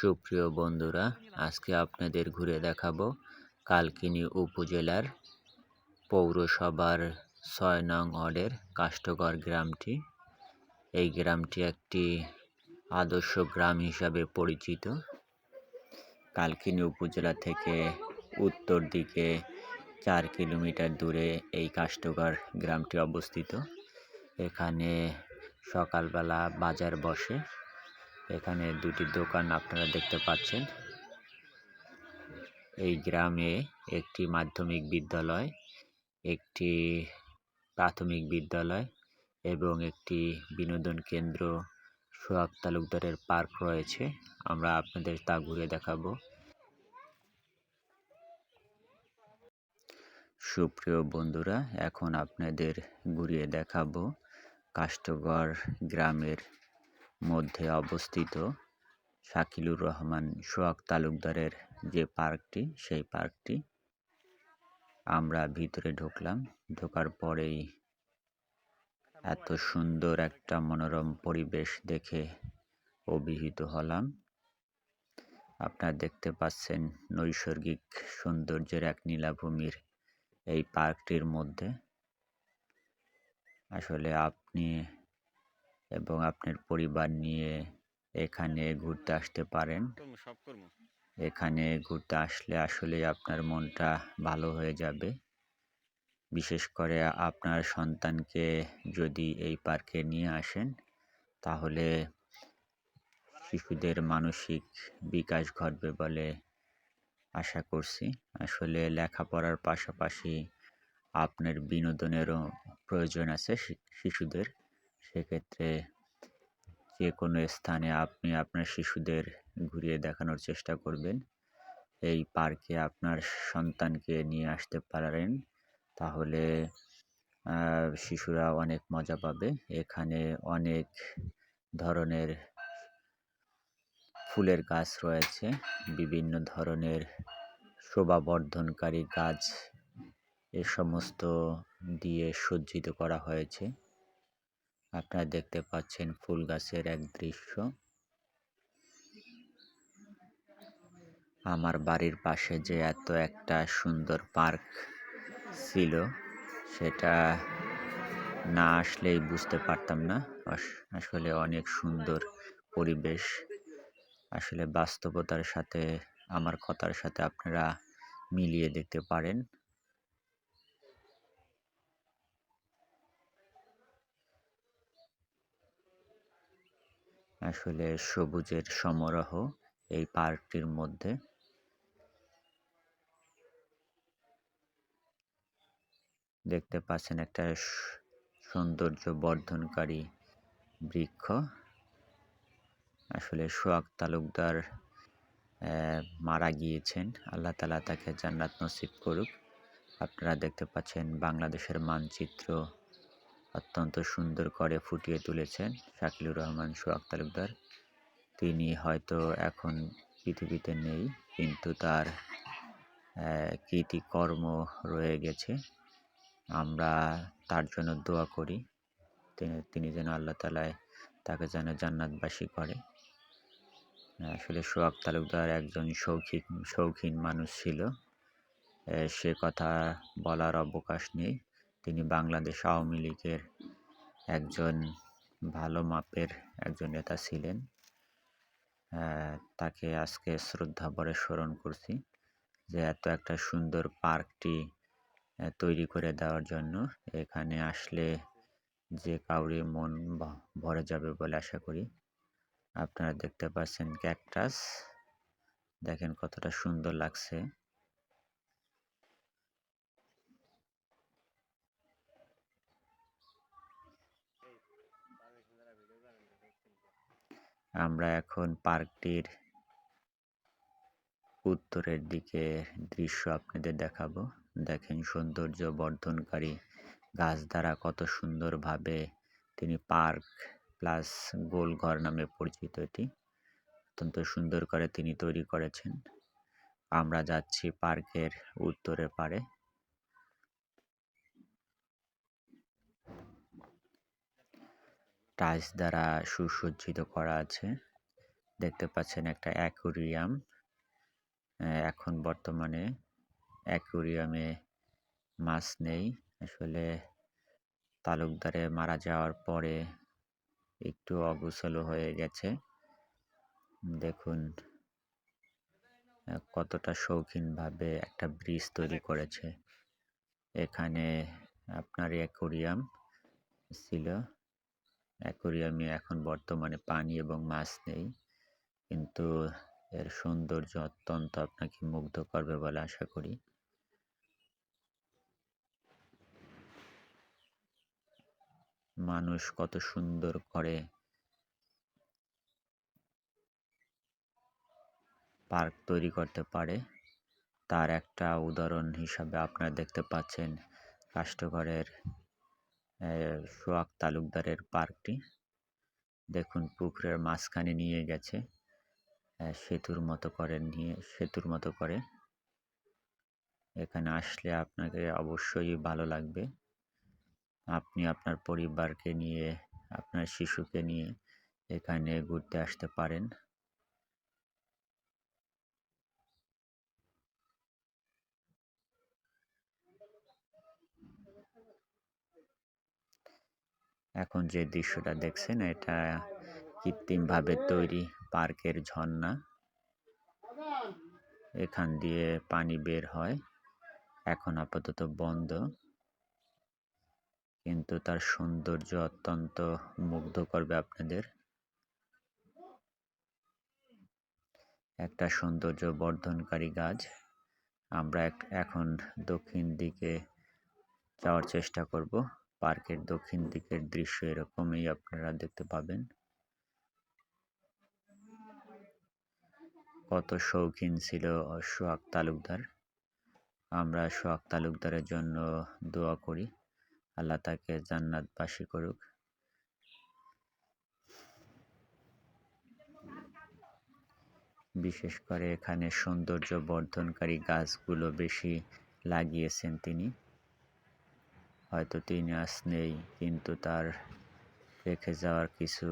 সুপ্রিয় বন্ধুরা, আজকে আপনাদের ঘুরে দেখাবো কালকিনি উপজেলার পৌরসভার ছয় নং ওয়ার্ডের কাষ্টগড় গ্রামটি। এই গ্রামটি একটি আদর্শ গ্রাম হিসাবে পরিচিত। কালকিনি উপজেলা থেকে উত্তর দিকে চার কিলোমিটার দূরে এই কাষ্টগড় গ্রামটি অবস্থিত। এখানে সকালবেলা বাজার বসে। এখানে দুটি দোকান আপনারা দেখতে পাচ্ছেন। এই গ্রামে একটি মাধ্যমিক বিদ্যালয়, একটি প্রাথমিক বিদ্যালয় এবং একটি বিনোদন কেন্দ্র সোহাগ তালুকদারের পার্ক রয়েছে। আমরা আপনাদের তা ঘুরে দেখাবো। সুপ্রিয় বন্ধুরা, এখন আপনাদের ঘুরিয়ে দেখাবো কাষ্টগড় গ্রামের মধ্যে অবস্থিত শাকিলুর রহমান সোহাগ তালুকদারের যে পার্কটি, সেই পার্কটি। আমরা ভিতরে ঢুকলাম। ঢোকার পরেই এত সুন্দর একটা মনোরম পরিবেশ দেখে অভিহিত হলাম। আপনারা দেখতে পাচ্ছেন নৈসর্গিক সৌন্দর্যের এক নীলাভূমির এই পার্কটির মধ্যে। আসলে আপনি এবং আপনার পরিবার নিয়ে এখানে ঘুরতে আসতে পারেন। এখানে ঘুরতে আসলে আসলে আপনার মনটা ভালো হয়ে যাবে। বিশেষ করে আপনার সন্তানকে যদি এই পার্কে নিয়ে আসেন তাহলে শিশুদের মানসিক বিকাশ ঘটবে বলে আশা করছি। আসলে লেখাপড়ার পাশাপাশি আপনার বিনোদনেরও প্রয়োজন আছে শিশুদের। সেক্ষেত্রে যে কোনো স্থানে আপনি আপনার শিশুদের ঘুরিয়ে দেখানোর চেষ্টা করবেন। এই পার্কে আপনার সন্তানকে নিয়ে আসতে পারেন। তাহলে শিশুরা অনেক মজা পাবে। এখানে অনেক ধরনের ফুলের গাছ রয়েছে। বিভিন্ন ধরনের শোভাবর্ধনকারী গাছ এ সমস্ত দিয়ে সজ্জিত করা হয়েছে। আপনারা দেখতে পাচ্ছেন ফুল গাছের এক দৃশ্য। আমার বাড়ির পাশে যে এত একটা সুন্দর পার্ক ছিল, সেটা না আসলেই বুঝতে পারতাম না। আসলে অনেক সুন্দর পরিবেশ। আসলে বাস্তবতার সাথে, আমার কথার সাথে আপনারা মিলিয়ে দেখতে পারেন। আসলে সবুজের সমারোহ এই পার্কটির মধ্যে। দেখতে পাচ্ছেন একটা সৌন্দর্য বর্ধনকারী বৃক্ষ। আসলে সোহাগ তালুকদার মারা গিয়েছেন। আল্লাহ তালা তাকে জান্নাত নসিব করুক। আপনারা দেখতে পাচ্ছেন বাংলাদেশের মানচিত্র অত্যন্ত সুন্দর করে ফুটিয়ে তুলেছেন শাকিলুর রহমান, সোহাগ তালুকদার। তিনি হয়তো এখন পৃথিবীতে নেই, কিন্তু তার কৃতিকর্ম রয়ে গেছে। আমরা তার জন্য দোয়া করি। তিনি যেন আল্লাহ তালায় তাকে যেন জান্নাতবাসী করে। আসলে সোহাগ তালুকদার একজন শৌখিন শৌখিন মানুষ ছিল। সে কথা বলার অবকাশ নেই। তিনি বাংলাদেশ আওয়ামী লীগের একজন ভালো মাপের একজন নেতা ছিলেন। তাকে আজকে শ্রদ্ধা ভরে স্মরণ করছি যে এত একটা সুন্দর পার্কটি তৈরি করে দেওয়ার জন্য এখানে আসলে যে কাউরি মন ভরে যাবে বলে আশা করি। আপনারা দেখতে পাচ্ছেন ক্যাকটাস। দেখেন কতটা সুন্দর লাগছে। আমরা এখন পার্কটির উত্তরের দিকে দৃশ্য আপনাদের দেখাবো। দেখেন সৌন্দর্য বর্ধনকারী গাছ দ্বারা কত সুন্দরভাবে তিনি পার্ক প্লাস গোলঘর নামে পরিচিত এটি। অত্যন্ত সুন্দর করে তিনি তৈরি করেছেন। আমরা যাচ্ছি পার্কের উত্তরে পারে টাইলস দ্বারা সুসজ্জিত করা আছে। দেখতে পাচ্ছেন একটা অ্যাকুরিয়াম। এখন বর্তমানে অ্যাকুরিয়ামে মাছ নেই। আসলে তালুকদারে মারা যাওয়ার পরে একটু অগুছলো হয়ে গেছে। দেখুন কতটা শৌখিনভাবে একটা ব্রিজ তৈরি করেছে। এখানে আপনার অ্যাকোরিয়াম ছিল। অ্যাকোরিয়ামে এখন বর্তমানে পানি এবং মাছ নেই। কিন্তু এর সৌন্দর্য অত্যন্ত আপনাকে মুগ্ধ করবে বলে আশা করি। মানুষ কত সুন্দর করে পার্ক তৈরি করতে পারে। তার একটা উদাহরণ হিসাবে আপনারা দেখতে পাচ্ছেন কাষ্টঘরের সোয়াক তালুকদারের পার্কটি। দেখুন, পুকুরের মাঝখানে নিয়ে গেছে। সেতুর মতো করে নিয়ে, সেতুর মতো করে। এখানে আসলে আপনাকে অবশ্যই ভালো লাগবে। আপনি আপনার পরিবারকে নিয়ে, আপনার শিশুকে নিয়ে এখানে ঘুরতে আসতে পারেন। এখন যে দৃশ্যটা দেখছেন, এটা কৃত্রিমভাবে তৈরি পার্কের ঝর্ণা। এখান দিয়ে পানি বের হয়, এখন আপাতত বন্ধ। কিন্তু তার সৌন্দর্য অত্যন্ত মুগ্ধ করবে আপনাদের। একটা সৌন্দর্য বর্ধনকারী গাছ। আমরা এখন দক্ষিণ দিকে যাওয়ার চেষ্টা করব। পার্কের দক্ষিণ দিকের দৃশ্য এরকমই আপনারা দেখতে পাবেন। কত শৌখিন ছিল সোহাগ তালুকদার। আমরা সোহাগ তালুকদারের জন্য দোয়া করি। আল্লাহ তাকে জান্নাতবাসী করুক। বিশেষ করে এখানে সৌন্দর্য বর্ধনকারী গাছগুলো বেশি লাগিয়েছেন তিনি। হয়তো তিনি আজ নেই কিন্তু তার রেখে যাওয়ার কিছু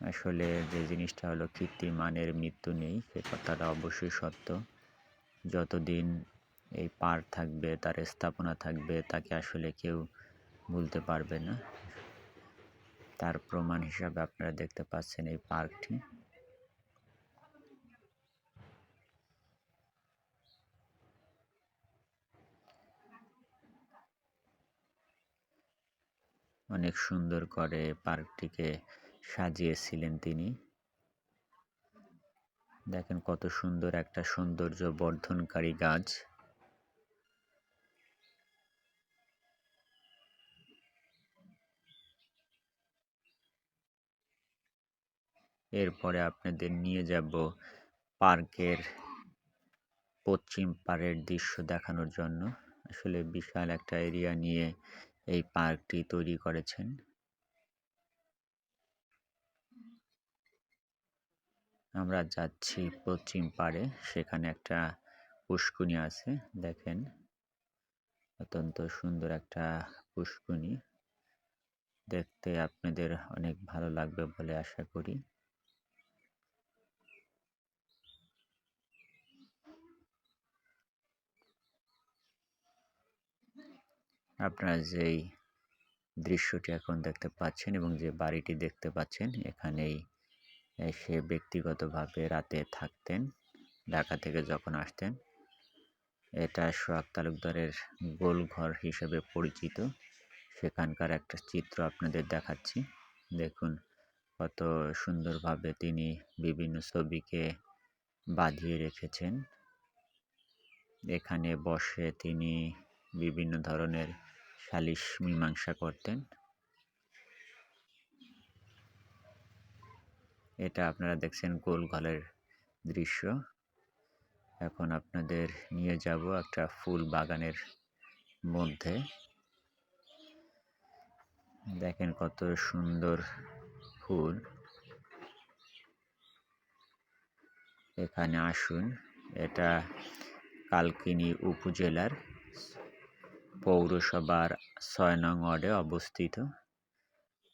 আসলে যে জিনিসটা হলো কীর্তিমানের মৃত্যু নেই, সে কথাটা অবশ্যই সত্য। যতদিন এই পার থাকবে, তার স্থাপনা থাকবে, তাকে আসলে কেউ ভুলতে পারবে না। তার প্রমাণ হিসাবে আপনারা দেখতে পাচ্ছেন এই পার্কটি। অনেক সুন্দর করে পার্কটিকে সাজিয়েছিলেন তিনি। দেখেন কত সুন্দর একটা সৌন্দর্য বর্ধনকারী গাছ। এরপরে আপনাদের নিয়ে যাব পার্কের পশ্চিম পাড়ের দৃশ্য দেখানোর জন্য। আসলে বিশাল একটা এরিয়া নিয়ে এই পার্কটি তৈরি করেছেন? আমরা যাচ্ছি পশ্চিম পাড়ে, সেখানে একটা পুষ্কুনি আছে, দেখেন। অত্যন্ত সুন্দর একটা পুষ্কুনি। দেখতে আপনাদের অনেক ভালো লাগবে বলে আশা করি। আপনারা যেই দৃশ্যটি এখন দেখতে পাচ্ছেন এবং যে বাড়িটি দেখতে পাচ্ছেন, এখানেই সে ব্যক্তিগতভাবে রাতে থাকতেন, ঢাকা থেকে যখন আসতেন। এটা সোহাগ তালুকদারের গোলঘর হিসেবে পরিচিত। সেখানকার একটা চিত্র আপনাদের দেখাচ্ছি। দেখুন কত সুন্দরভাবে তিনি বিভিন্ন ছবিকে বাঁধিয়ে রেখেছেন। এখানে বসে তিনি বিভিন্ন ধরনের সালিশ মীমাংসা করতেন। এটা আপনারা দেখছেন গোলঘরের দৃশ্য। এখন আপনাদের নিয়ে যাব একটা ফুল বাগানের মধ্যে। দেখেন কত সুন্দর ফুল। এখানে আসুন, এটা কালকিনি উপজেলার পৌরসভার ছয় নং ওয়ার্ডে অবস্থিত।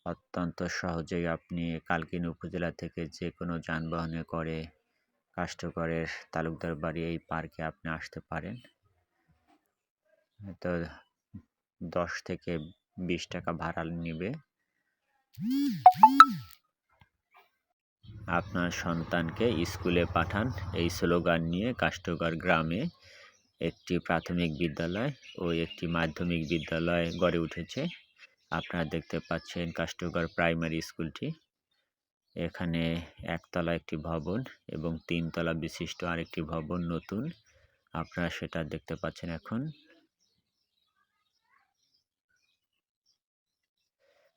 অত্যন্ত সহজেই আপনি কালকিনি উপজেলা থেকে যে কোনো যানবাহনে করে কাষ্টকরের তালুকদার বাড়ি এই পার্কে আপনি আসতে পারেন। তো দশ থেকে বিশ টাকা ভাড়া নেবে। আপনার সন্তানকে স্কুলে পাঠান এই স্লোগান নিয়ে কাষ্টগড় গ্রামে। একটি প্রাথমিক বিদ্যালয় ও একটি মাধ্যমিক বিদ্যালয় গড়ে উঠেছে। আপনারা দেখতে পাচ্ছেন কাষ্টগড় প্রাইমারি স্কুলটি। এখানে একতলা একটি ভবন এবং তিনতলা বিশিষ্ট আরেকটি ভবন নতুন। আপনারা সেটা দেখতে পাচ্ছেন এখন।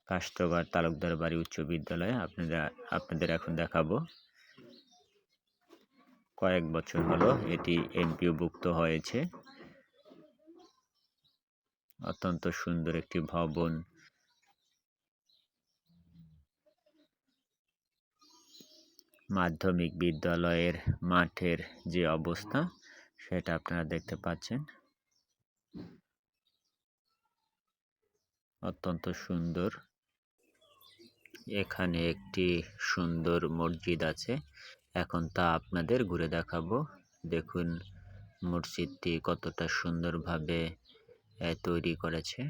কাষ্টগড় তালুকদার বাড়ি উচ্চ বিদ্যালয়ে। আপনাদের আপনাদের এখন দেখাবো। কয়েক বছর হলো এটি এমপিওভুক্ত হয়েছে। অত্যন্ত সুন্দর একটি ভবন। মাধ্যমিক বিদ্যালয়ের মাঠের যে অবস্থা, সেটা আপনারা দেখতে পাচ্ছেন। অত্যন্ত সুন্দর। এখানে একটি সুন্দর মসজিদ আছে। এখন তা আপনাদের ঘুরে দেখাবো। দেখুন মসজিদটি কতটা সুন্দরভাবে তৈরি করেছে।